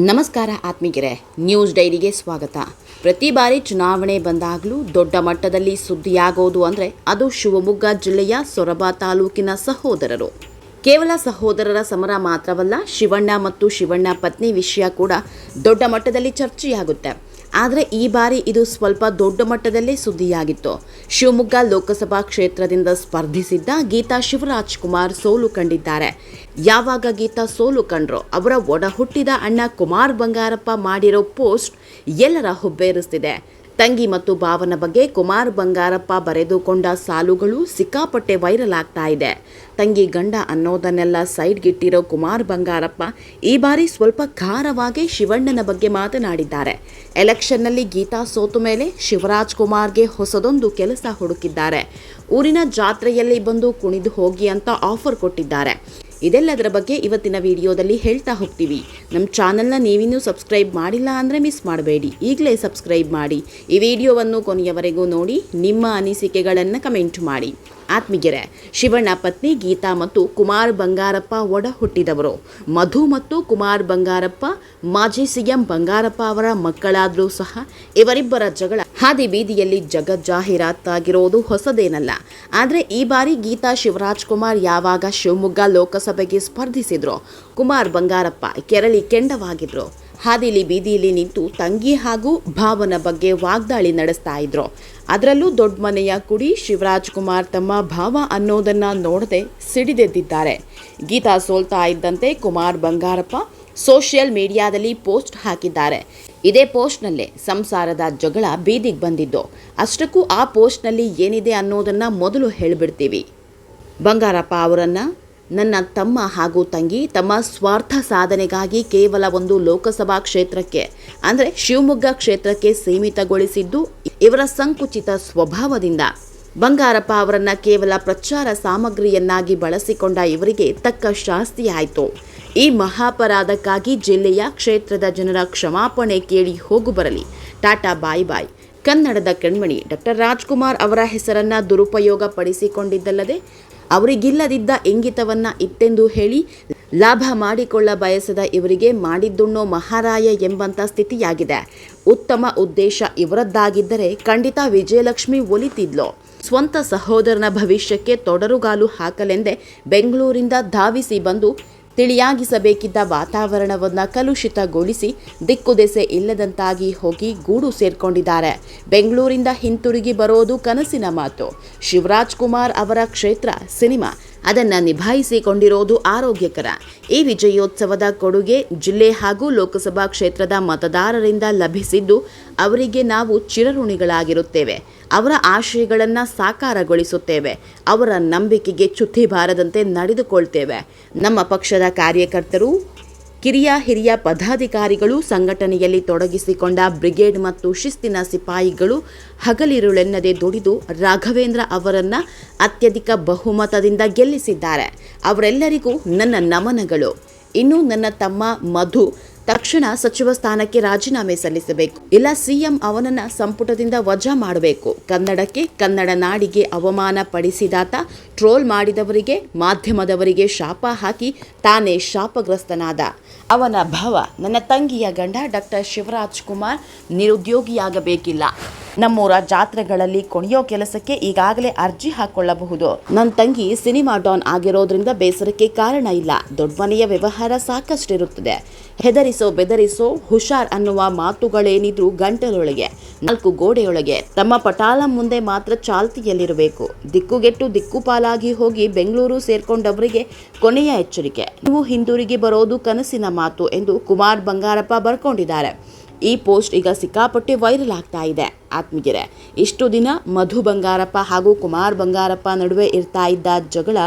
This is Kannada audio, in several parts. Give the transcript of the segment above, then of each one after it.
ನಮಸ್ಕಾರ ಆತ್ಮೀಗೆರೆ ನ್ಯೂಸ್ ಡೈರಿಗೆ ಸ್ವಾಗತ. ಪ್ರತಿ ಬಾರಿ ಚುನಾವಣೆ ಬಂದಾಗಲೂ ದೊಡ್ಡ ಮಟ್ಟದಲ್ಲಿ ಸುದ್ದಿಯಾಗೋದು ಅಂದರೆ ಅದು ಶಿವಮೊಗ್ಗ ಜಿಲ್ಲೆಯ ಸೊರಬ ತಾಲೂಕಿನ ಸಹೋದರರು. ಕೇವಲ ಸಹೋದರರ ಸಮರ ಮಾತ್ರವಲ್ಲ, ಶಿವಣ್ಣ ಮತ್ತು ಶಿವಣ್ಣ ಪತ್ನಿ ವಿಷಯ ಕೂಡ ದೊಡ್ಡ ಮಟ್ಟದಲ್ಲಿ ಚರ್ಚೆಯಾಗುತ್ತೆ. ಆದರೆ ಈ ಬಾರಿ ಇದು ಸ್ವಲ್ಪ ದೊಡ್ಡ ಮಟ್ಟದಲ್ಲೇ ಸುದ್ದಿಯಾಗಿತ್ತು. ಶಿವಮೊಗ್ಗ ಲೋಕಸಭಾ ಕ್ಷೇತ್ರದಿಂದ ಸ್ಪರ್ಧಿಸಿದ್ದ ಗೀತಾ ಶಿವರಾಜ್ ಕುಮಾರ್ ಸೋಲು ಕಂಡಿದ್ದಾರೆ. ಯಾವಾಗ ಗೀತಾ ಸೋಲು ಕಂಡ್ರೋ? ಅವರ ಒಡಹುಟ್ಟಿದ ಅಣ್ಣ ಕುಮಾರ್ ಬಂಗಾರಪ್ಪ ಮಾಡಿರೋ ಪೋಸ್ಟ್ ಎಲ್ಲರ ಹುಬ್ಬೇರಿಸ್ತಿದೆ. ತಂಗಿ ಮತ್ತು ಭಾವನ ಬಗ್ಗೆ ಕುಮಾರ್ ಬಂಗಾರಪ್ಪ ಬರೆದುಕೊಂಡ ಸಾಲುಗಳು ಸಿಕ್ಕಾಪಟ್ಟೆ ವೈರಲ್ ಆಗ್ತಾ ಇದೆ. ತಂಗಿ ಗಂಡ ಅನ್ನೋದನ್ನೆಲ್ಲ ಸೈಡ್ಗಿಟ್ಟಿರೋ ಕುಮಾರ್ ಬಂಗಾರಪ್ಪ ಈ ಬಾರಿ ಸ್ವಲ್ಪ ಖಾರವಾಗಿ ಶಿವಣ್ಣನ ಬಗ್ಗೆ ಮಾತನಾಡಿದ್ದಾರೆ. ಎಲೆಕ್ಷನ್ನಲ್ಲಿ ಗೀತಾ ಸೋತು ಮೇಲೆ ಶಿವರಾಜ್ ಕುಮಾರ್ಗೆ ಹೊಸದೊಂದು ಕೆಲಸ ಹುಡುಕಿದ್ದಾರೆ. ಊರಿನ ಜಾತ್ರೆಯಲ್ಲಿ ಬಂದು ಕುಣಿದು ಹೋಗಿ ಅಂತ ಆಫರ್ ಕೊಟ್ಟಿದ್ದಾರೆ. ಇದೆಲ್ಲದರ ಬಗ್ಗೆ ಇವತ್ತಿನ ವಿಡಿಯೋದಲ್ಲಿ ಹೇಳ್ತಾ ಹೋಗ್ತೀವಿ. ನಮ್ಮ ಚಾನಲ್ನ ನೀವಿನ್ನೂ ಸಬ್ಸ್ಕ್ರೈಬ್ ಮಾಡಿಲ್ಲ ಅಂದರೆ ಮಿಸ್ ಮಾಡಬೇಡಿ. ಈಗಲೇ ಸಬ್ಸ್ಕ್ರೈಬ್ ಮಾಡಿ. ಈ ವಿಡಿಯೋವನ್ನು ಕೊನೆಯವರೆಗೂ ನೋಡಿ, ನಿಮ್ಮ ಅನಿಸಿಕೆಗಳನ್ನು ಕಮೆಂಟ್ ಮಾಡಿ. ಆತ್ಮಿಗೆರೆ ಶಿವಣ್ಣ ಪತ್ನಿ ಗೀತಾ ಮತ್ತು ಕುಮಾರ್ ಬಂಗಾರಪ್ಪ ಒಡ ಹುಟ್ಟಿದವರು. ಮಧು ಮತ್ತು ಕುಮಾರ್ ಬಂಗಾರಪ್ಪ, ಮಾಜಿ ಸಿಎಂ ಬಂಗಾರಪ್ಪ ಅವರ ಮಕ್ಕಳಾದರೂ ಸಹ ಇವರಿಬ್ಬರ ಜಗಳ ಹಾದಿ ಬೀದಿಯಲ್ಲಿ ಜಗಜ್ಜಾಹೀರಾತಾಗಿರೋದು ಹೊಸದೇನಲ್ಲ. ಆದರೆ ಈ ಬಾರಿ ಗೀತಾ ಶಿವರಾಜ್ ಕುಮಾರ್ ಯಾವಾಗ ಶಿವಮೊಗ್ಗ ಲೋಕಸಭೆಗೆ ಸ್ಪರ್ಧಿಸಿದ್ರು? ಕುಮಾರ್ ಬಂಗಾರಪ್ಪ ಕೆರಳಿ ಕೆಂಡವಾಗಿದ್ರು. ಹಾದಿಲಿ ಬೀದಿಯಲ್ಲಿ ನಿಂತು ತಂಗಿ ಹಾಗೂ ಭಾವನ ಬಗ್ಗೆ ವಾಗ್ದಾಳಿ ನಡೆಸ್ತಾ ಇದ್ರು. ಅದರಲ್ಲೂ ದೊಡ್ಡ ಮನೆಯ ಕುಡಿ ಶಿವರಾಜ್ ಕುಮಾರ್ ತಮ್ಮ ಭಾವ ಅನ್ನೋದನ್ನು ನೋಡದೆ ಸಿಡಿದೆದ್ದಿದ್ದಾರೆ. ಗೀತಾ ಸೋಲ್ತಾ ಇದ್ದಂತೆ ಕುಮಾರ್ ಬಂಗಾರಪ್ಪ ಸೋಷಿಯಲ್ ಮೀಡಿಯಾದಲ್ಲಿ ಪೋಸ್ಟ್ ಹಾಕಿದ್ದಾರೆ. ಇದೇ ಪೋಸ್ಟ್ನಲ್ಲೇ ಸಂಸಾರದ ಜಗಳ ಬೀದಿಗೆ ಬಂದಿದ್ದು. ಅಷ್ಟಕ್ಕೂ ಆ ಪೋಸ್ಟ್ನಲ್ಲಿ ಏನಿದೆ ಅನ್ನೋದನ್ನು ಮೊದಲು ಹೇಳಿಬಿಡ್ತೀವಿ. ಬಂಗಾರಪ್ಪ ಅವರನ್ನು, ನನ್ನ ತಮ್ಮ ಹಾಗೂ ತಂಗಿ, ತಮ್ಮ ಸ್ವಾರ್ಥ ಸಾಧನೆಗಾಗಿ ಕೇವಲ ಒಂದು ಲೋಕಸಭಾ ಕ್ಷೇತ್ರಕ್ಕೆ, ಅಂದರೆ ಶಿವಮೊಗ್ಗ ಕ್ಷೇತ್ರಕ್ಕೆ ಸೀಮಿತಗೊಳಿಸಿದ್ದು ಇವರ ಸಂಕುಚಿತ ಸ್ವಭಾವದಿಂದ. ಬಂಗಾರಪ್ಪ ಅವರನ್ನು ಕೇವಲ ಪ್ರಚಾರ ಸಾಮಗ್ರಿಯನ್ನಾಗಿ ಬಳಸಿಕೊಂಡ ಇವರಿಗೆ ತಕ್ಕ ಶಾಸ್ತಿಯಾಯಿತು ಈ ಮಹಾಪರಾಧಕ್ಕಾಗಿ ಜಿಲ್ಲೆಯ ಕ್ಷೇತ್ರದ ಜನರ ಕ್ಷಮಾಪಣೆ ಕೇಳಿ ಹೋಗು ಬರಲಿ. ಟಾಟಾ ಬಾಯ್ ಬಾಯ್. ಕನ್ನಡದ ಕಣ್ಮಣಿ ಡಾಕ್ಟರ್ ರಾಜ್ಕುಮಾರ್ ಅವರ ಹೆಸರನ್ನ ದುರುಪಯೋಗ ಪಡಿಸಿಕೊಂಡಿದ್ದಲ್ಲದೆ ಅವರಿಗಿಲ್ಲದಿದ್ದ ಇಂಗಿತವನ್ನು ಇತ್ತೆಂದು ಹೇಳಿ ಲಾಭ ಮಾಡಿಕೊಳ್ಳ ಬಯಸದ ಇವರಿಗೆ ಮಾಡಿದ್ದುಣ್ಣೋ ಮಹಾರಾಯ ಎಂಬಂತ ಸ್ಥಿತಿಯಾಗಿದೆ. ಉತ್ತಮ ಉದ್ದೇಶ ಇವರದ್ದಾಗಿದ್ದರೆ ಖಂಡಿತ ವಿಜಯಲಕ್ಷ್ಮಿ ಒಲಿತಿದ್ಲು. ಸ್ವಂತ ಸಹೋದರನ ಭವಿಷ್ಯಕ್ಕೆ ತೊಡರುಗಾಲು ಹಾಕಲೆಂದೇ ಬೆಂಗಳೂರಿಂದ ಧಾವಿಸಿ ಬಂದು ತಿಳಿಯಾಗಿಸಬೇಕಿದ್ದ ವಾತಾವರಣವನ್ನು ಕಲುಷಿತಗೊಳಿಸಿ ದಿಕ್ಕುದೆಸೆ ಇಲ್ಲದಂತಾಗಿ ಹೋಗಿ ಗೂಡು ಸೇರ್ಕೊಂಡಿದ್ದಾರೆ. ಬೆಂಗಳೂರಿಂದ ಹಿಂತಿರುಗಿ ಬರೋದು ಕನಸಿನ ಮಾತು. ಶಿವರಾಜ್ ಕುಮಾರ್ ಅವರ ಕ್ಷೇತ್ರ ಸಿನಿಮಾ. ಅದನ್ನು ನಿಭಾಯಿಸಿಕೊಂಡಿರೋದು ಆರೋಗ್ಯಕರ. ಈ ವಿಜಯೋತ್ಸವದ ಕೊಡುಗೆ ಜಿಲ್ಲೆ ಹಾಗೂ ಲೋಕಸಭಾ ಕ್ಷೇತ್ರದ ಮತದಾರರಿಂದ ಲಭಿಸಿದ್ದು ಅವರಿಗೆ ನಾವು ಚಿರಋಣಿಗಳಾಗಿರುತ್ತೇವೆ. ಅವರ ಆಶಯಗಳನ್ನು ಸಾಕಾರಗೊಳಿಸುತ್ತೇವೆ. ಅವರ ನಂಬಿಕೆಗೆ ಚ್ಯುತಿ ಬಾರದಂತೆ ನಡೆದುಕೊಳ್ತೇವೆ. ನಮ್ಮ ಪಕ್ಷದ ಕಾರ್ಯಕರ್ತರು ಕಿರಿಯ ಹಿರಿಯ ಪದಾಧಿಕಾರಿಗಳು ಸಂಘಟನೆಯಲ್ಲಿ ತೊಡಗಿಸಿಕೊಂಡ ಬ್ರಿಗೇಡ್ ಮತ್ತು ಶಿಸ್ತಿನ ಸಿಪಾಯಿಗಳು ಹಗಲಿರುಳೆನ್ನದೆ ದುಡಿದು ರಾಘವೇಂದ್ರ ಅವರನ್ನು ಅತ್ಯಧಿಕ ಬಹುಮತದಿಂದ ಗೆಲ್ಲಿಸಿದ್ದಾರೆ. ಅವರೆಲ್ಲರಿಗೂ ನನ್ನ ನಮನಗಳು. ಇನ್ನು ನನ್ನ ತಮ್ಮ ಮಧು ತಕ್ಷಣ ಸಚಿವ ಸ್ಥಾನಕ್ಕೆ ರಾಜೀನಾಮೆ ಸಲ್ಲಿಸಬೇಕು. ಇಲ್ಲ, ಸಿಎಂ ಅವನನ್ನ ಸಂಪುಟದಿಂದ ವಜಾ ಮಾಡಬೇಕು. ಕನ್ನಡಕ್ಕೆ, ಕನ್ನಡ ನಾಡಿಗೆ ಅವಮಾನ ಪಡಿಸಿದಾತ, ಟ್ರೋಲ್ ಮಾಡಿದವರಿಗೆ, ಮಾಧ್ಯಮದವರಿಗೆ ಶಾಪ ಹಾಕಿ ತಾನೇ ಶಾಪಗ್ರಸ್ತನಾದ. ಅವನ ಭಾವ ನನ್ನ ತಂಗಿಯ ಗಂಡ ಡಾಕ್ಟರ್ ಶಿವರಾಜ್ ಕುಮಾರ್ ನಿರುದ್ಯೋಗಿಯಾಗಬೇಕಿಲ್ಲ. ನಮ್ಮೂರ ಜಾತ್ರೆಗಳಲ್ಲಿ ಕೊಣಿಯೋ ಕೆಲಸಕ್ಕೆ ಈಗಾಗಲೇ ಅರ್ಜಿ ಹಾಕೊಳ್ಳಬಹುದು. ನನ್ನ ತಂಗಿ ಸಿನಿಮಾ ಡಾನ್ ಆಗಿರೋದ್ರಿಂದ ಬೇಸರಕ್ಕೆ ಕಾರಣ ಇಲ್ಲ. ದೊಡ್ಡ ಮನೆಯ ವ್ಯವಹಾರ ಸಾಕಷ್ಟಿರುತ್ತದೆ. ಹೆದರಿಸೋ ಬೆದರಿಸೋ ಹುಷಾರ್ ಅನ್ನುವ ಮಾತುಗಳೇನಿದ್ರು ಗಂಟಲೊಳಗೆ, ನಾಲ್ಕು ಗೋಡೆಯೊಳಗೆ, ತಮ್ಮ ಪಟಾಲ ಮುಂದೆ ಮಾತ್ರ ಚಾಲ್ತಿಯಲ್ಲಿರಬೇಕು. ದಿಕ್ಕುಗೆಟ್ಟು ದಿಕ್ಕುಪಾಲಾಗಿ ಹೋಗಿ ಬೆಂಗಳೂರು ಸೇರ್ಕೊಂಡವರಿಗೆ ಕೊನೆಯ ಎಚ್ಚರಿಕೆ. ನೀವು ಹಿಂದೂರಿಗೆ ಬರೋದು ಕನಸಿನ ಮಾತು ಎಂದು ಕುಮಾರ್ ಬಂಗಾರಪ್ಪ ಬರ್ಕೊಂಡಿದ್ದಾರೆ. ಈ ಪೋಸ್ಟ್ ಈಗ ಸಿಕ್ಕಾಪಟ್ಟೆ ವೈರಲ್ ಆಗ್ತಾ ಇದೆ. ಆತ್ಮೀಯರೇ, ಇಷ್ಟು ದಿನ ಮಧು ಬಂಗಾರಪ್ಪ ಹಾಗೂ ಕುಮಾರ್ ಬಂಗಾರಪ್ಪ ನಡುವೆ ಇರ್ತಾ ಇದ್ದ ಜಗಳ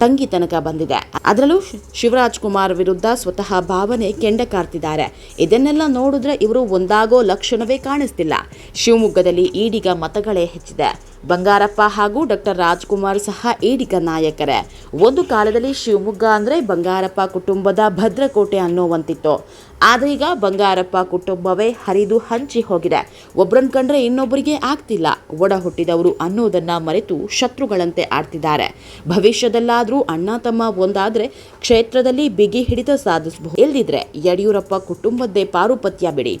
ತಂಗಿ ತನಕ ಬಂದಿದೆ. ಅದರಲ್ಲೂ ಶಿವರಾಜ್ ಕುಮಾರ್ ವಿರುದ್ಧ ಸ್ವತಃ ಭಾವನೆ ಕೆಂಡ ಕಾರ್ತಿದ್ದಾರೆ ಇದನ್ನೆಲ್ಲ ನೋಡಿದ್ರೆ ಇವರು ಒಂದಾಗೋ ಲಕ್ಷಣವೇ ಕಾಣಿಸ್ತಿಲ್ಲ. ಶಿವಮೊಗ್ಗದಲ್ಲಿ ಈಡಿಗ ಮತಗಳೇ ಹೆಚ್ಚಿದೆ. ಬಂಗಾರಪ್ಪ ಹಾಗೂ ಡಾಕ್ಟರ್ ರಾಜ್ಕುಮಾರ್ ಸಹ ಏಡಿಗ ನಾಯಕರೇ. ಒಂದು ಕಾಲದಲ್ಲಿ ಶಿವಮೊಗ್ಗ ಅಂದರೆ ಬಂಗಾರಪ್ಪ ಕುಟುಂಬದ ಭದ್ರಕೋಟೆ ಅನ್ನೋವಂತಿತ್ತು. ಆದರೆ ಈಗ ಬಂಗಾರಪ್ಪ ಕುಟುಂಬವೇ ಹರಿದು ಹಂಚಿ ಹೋಗಿದೆ. ಒಬ್ಬರನ್ನು ಕಂಡ್ರೆ ಇನ್ನೊಬ್ಬರಿಗೆ ಆಗ್ತಿಲ್ಲ. ಒಡ ಹುಟ್ಟಿದವರು ಅನ್ನೋದನ್ನು ಮರೆತು ಶತ್ರುಗಳಂತೆ ಆಡ್ತಿದ್ದಾರೆ. ಭವಿಷ್ಯದಲ್ಲಾದರೂ ಅಣ್ಣ ತಮ್ಮ ಒಂದಾದರೆ ಕ್ಷೇತ್ರದಲ್ಲಿ ಬಿಗಿ ಹಿಡಿತ ಸಾಧಿಸಬಹುದು. ಎಲ್ಲಿದ್ರೆ ಯಡಿಯೂರಪ್ಪ ಕುಟುಂಬದ್ದೇ ಪಾರುಪತ್ಯ ಬಿಡಿ.